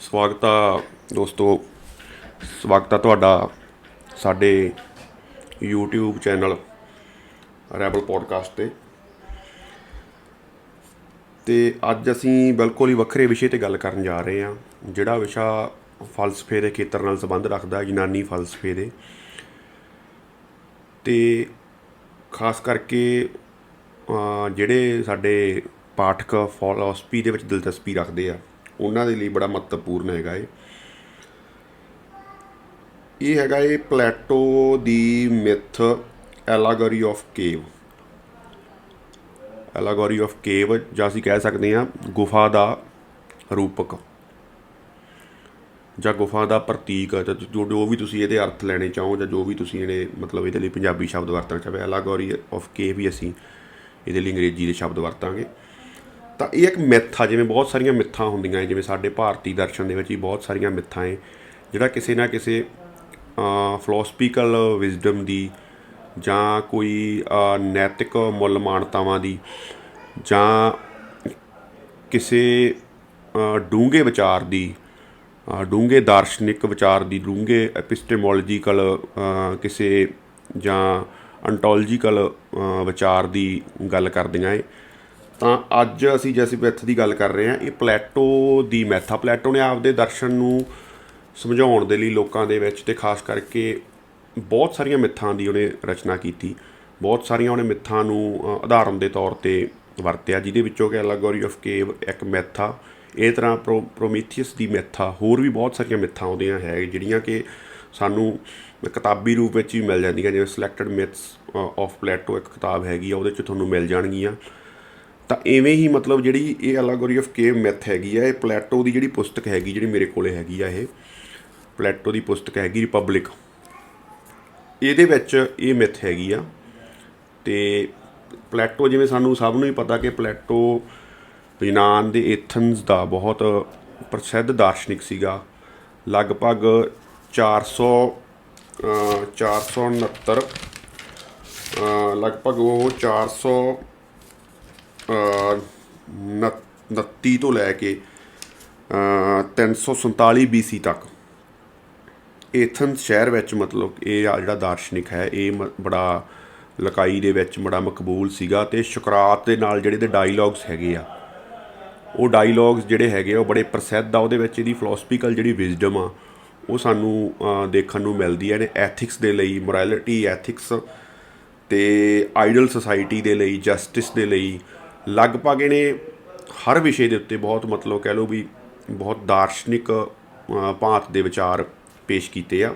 ਸਵਾਗਤ ਆ ਦੋਸਤੋ, ਸਵਾਗਤ ਆ ਤੁਹਾਡਾ ਸਾਡੇ YouTube ਚੈਨਲ ਰੈਬਲ ਪੋਡਕਾਸਟ ਤੇ। ਤੇ ਅੱਜ ਅਸੀਂ ਬਿਲਕੁਲ ਹੀ ਵੱਖਰੇ ਵਿਸ਼ੇ ਤੇ ਗੱਲ ਕਰਨ ਜਾ ਰਹੇ ਹਾਂ, ਜਿਹੜਾ ਵਿਸ਼ਾ ਫਲਸਫੇ ਦੇ ਖੇਤਰ ਨਾਲ ਸੰਬੰਧ ਰੱਖਦਾ, ਯੂਨਾਨੀ ਫਲਸਫੇ ਦੇ। ਤੇ ਖਾਸ ਕਰਕੇ ਜਿਹੜੇ ਸਾਡੇ ਪਾਠਕ, ਫਲਸਫੀ ਦੇ ਵਿੱਚ ਦਿਲਚਸਪੀ ਰੱਖਦੇ ਆ। ਉਹਨਾਂ ਦੇ ਲਈ ਬੜਾ ਮਹੱਤਵਪੂਰਨ ਹੈਗਾ ਏ ਇਹ ਹੈਗਾ ਇਹ Plato the myth allegory of cave. Allegory of cave ਜਾਂ ਅਸੀਂ ਕਹਿ ਸਕਦੇ ਹਾਂ ਗੁਫਾ ਦਾ ਰੂਪਕ। ਜਾਂ ਗੁਫਾ ਦਾ ਪ੍ਰਤੀਕ, ਜਾਂ ਜੋ ਜੋ ਵੀ ਤੁਸੀਂ ਇਹਦੇ ਅਰਥ ਲੈਣੇ ਚਾਹੋ, ਜਾਂ ਜੋ ਵੀ ਤੁਸੀਂ ਇਹਨੇ ਮਤਲਬ ਇਹਦੇ ਲਈ ਪੰਜਾਬੀ ਸ਼ਬਦ ਵਰਤਣਾ ਚਾਹੋ, ਐਲਾਗੋਰੀ ਆਫ ਕੇਵ ਵੀ ਅਸੀਂ ਇਹਦੇ ਲਈ ਅੰਗਰੇਜ਼ੀ ਦੇ ਸ਼ਬਦ ਵਰਤਾਂਗੇ। ਤਾਂ ਇਹ ਇੱਕ ਮਿੱਥ ਆ ਜਿਵੇਂ ਬਹੁਤ ਸਾਰੀਆਂ ਮਿੱਥਾਂ ਹੁੰਦੀਆਂ ਹੈ, ਜਿਵੇਂ ਸਾਡੇ ਭਾਰਤੀ ਦਰਸ਼ਨ ਦੇ ਵਿੱਚ ਵੀ ਬਹੁਤ ਸਾਰੀਆਂ ਮਿੱਥਾਂ ਹੈ ਜਿਹੜਾ ਕਿਸੇ ਨਾ ਕਿਸੇ ਫਿਲਾਸਫੀਕਲ ਵਿਜ਼ਡਮ ਦੀ ਜਾਂ ਕੋਈ ਨੈਤਿਕ ਮੁੱਲ ਮਾਨਤਾਵਾਂ ਦੀ ਜਾਂ ਕਿਸੇ ਡੂੰਘੇ ਵਿਚਾਰ ਦੀ ਡੂੰਘੇ ਦਾਰਸ਼ਨਿਕ ਵਿਚਾਰ ਦੀ ਡੂੰਘੇ ਐਪਿਸਟੇਮੋਲੋਜੀਕਲ ਕਿਸੇ ਜਾਂ ਅੰਟੋਲੋਜੀਕਲ ਵਿਚਾਰ ਦੀ ਗੱਲ ਕਰਦੀਆਂ ਏ ਤਾਂ ਅੱਜ ਅਸੀਂ ਜਿਸ ਮੈਥ ਦੀ ਗੱਲ ਕਰ ਰਹੇ ਹਾਂ, ਇਹ ਪਲੇਟੋ ਦੀ ਮੈਥਾ। ਆ ਪਲੇਟੋ ਨੇ ਆਪਦੇ ਦਰਸ਼ਨ ਨੂੰ ਸਮਝਾਉਣ ਦੇ ਲਈ ਲੋਕਾਂ ਦੇ ਵਿੱਚ ਤੇ ਖਾਸ ਕਰਕੇ ਬਹੁਤ ਸਾਰੀਆਂ ਮਿੱਥਾਂ ਦੀ ਉਹਨੇ ਰਚਨਾ ਕੀਤੀ। ਬਹੁਤ ਸਾਰੀਆਂ ਉਹਨੇ ਮਿੱਥਾਂ ਨੂੰ ਉਦਾਹਰਨ ਦੇ ਤੌਰ ਤੇ ਵਰਤਿਆ, ਜਿਹਦੇ ਵਿੱਚੋਂ ਕਿ ਐਲਾਗੋਰੀ ਆਫ ਕੇਵ ਇੱਕ ਮੈਥਾ, ਇਹ ਤਰ੍ਹਾਂ ਪ੍ਰੋ, ਪ੍ਰੋਮੀਥੀਅਸ ਦੀ ਮਿੱਥ, ਹੋਰ ਵੀ ਬਹੁਤ ਸਾਰੀਆਂ ਮਿੱਥਾਂ ਉਹਦੀਆਂ ਹੈ, ਜਿਹੜੀਆਂ ਕਿ ਸਾਨੂੰ ਕਿਤਾਬੀ ਰੂਪ ਵਿੱਚ ਵੀ ਮਿਲ ਜਾਂਦੀਆਂ, ਜਿਵੇਂ ਸਿਲੈਕਟਡ ਮਿਥਸ ਆਫ ਪਲੇਟੋ ਇੱਕ ਕਿਤਾਬ ਹੈਗੀ ਆ, ਉਹਦੇ 'ਚ ਤੁਹਾਨੂੰ ਮਿਲ ਜਾਣਗੀਆਂ। ਤਾਂ ਇਵੇਂ ਹੀ ਮਤਲਬ ਜਿਹੜੀ ਇਹ ਐਲਾਗੋਰੀ ਆਫ ਕੇਵ ਮਿਥ ਹੈਗੀ ਆ ਇਹ ਪਲੈਟੋ ਦੀ ਜਿਹੜੀ ਪੁਸਤਕ ਹੈਗੀ ਜਿਹੜੀ ਮੇਰੇ ਕੋਲੇ ਹੈਗੀ ਆ ਇਹ ਪਲੈਟੋ ਦੀ ਪੁਸਤਕ ਹੈਗੀ ਰਿਪਬਲਿਕ ਇਹਦੇ ਵਿੱਚ ਇਹ ਮਿਥ ਹੈਗੀ ਆ ਤੇ ਪਲੈਟੋ ਜਿਵੇਂ ਸਾਨੂੰ ਸਭ ਨੂੰ ਹੀ ਪਤਾ ਕਿ ਪਲੈਟੋ ਯੂਨਾਨ ਦੇ ਐਥਨਸ ਦਾ ਬਹੁਤ ਪ੍ਰਸਿੱਧ ਦਾਰਸ਼ਨਿਕ ਸੀਗਾ। ਲਗਭਗ 400 ਅ, 469 ਅ, ਲਗਭਗ ਉਹ 400 ਅ, 29 ਤੋਂ ਲੈ ਕੇ ਅ, 347 BC ਤੱਕ। ਏਥਨਸ ਸ਼ਹਿਰ ਵਿੱਚ ਮਤਲਬ ਇਹ ਆ ਜਿਹੜਾ ਦਾਰਸ਼ਨਿਕ ਹੈ ਇਹ ਮ- ਬੜਾ ਲਕਾਈ ਦੇ ਵਿੱਚ ਬੜਾ ਮਕਬੂਲ ਸੀਗਾ ਤੇ ਸ਼ੁਕਰਾਤ ਦੇ ਨਾਲ ਜਿਹੜੇ ਦੇ ਡਾਇਲੌਗਸ ਹੈਗੇ ਆ ਉਹ ਡਾਇਲੌਗਸ ਜਿਹੜੇ ਹੈਗੇ ਆ ਉਹ ਬੜੇ ਪ੍ਰਸਿੱਧ ਆ ਉਹਦੇ ਵਿੱਚ ਇਹਦੀ ਫਿਲਾਸਫੀਕਲ ਜਿਹੜੀ ਵਿਜ਼ਡਮ ਆ ਉਹ ਸਾਨੂੰ ਦੇਖਣ ਨੂੰ ਮਿਲਦੀ ਹੈ ਨੇ ਐਥਿਕਸ ਦੇ ਲਈ ਮੋਰੈਲਿਟੀ ਐਥਿਕਸ ਤੇ ਆਈਡਲ ਸੁਸਾਇਟੀ ਦੇ ਲਈ ਜਸਟਿਸ ਦੇ ਲਈ ਲਗਭਗ ਇਹਨੇ ਹਰ ਵਿਸ਼ੇ ਦੇ ਉੱਤੇ ਬਹੁਤ ਮਤਲਬ ਕਹਿ ਲਓ ਵੀ ਬਹੁਤ ਦਾਰਸ਼ਨਿਕ ਭਾਂਤ ਦੇ ਵਿਚਾਰ ਪੇਸ਼ ਕੀਤੇ ਆ।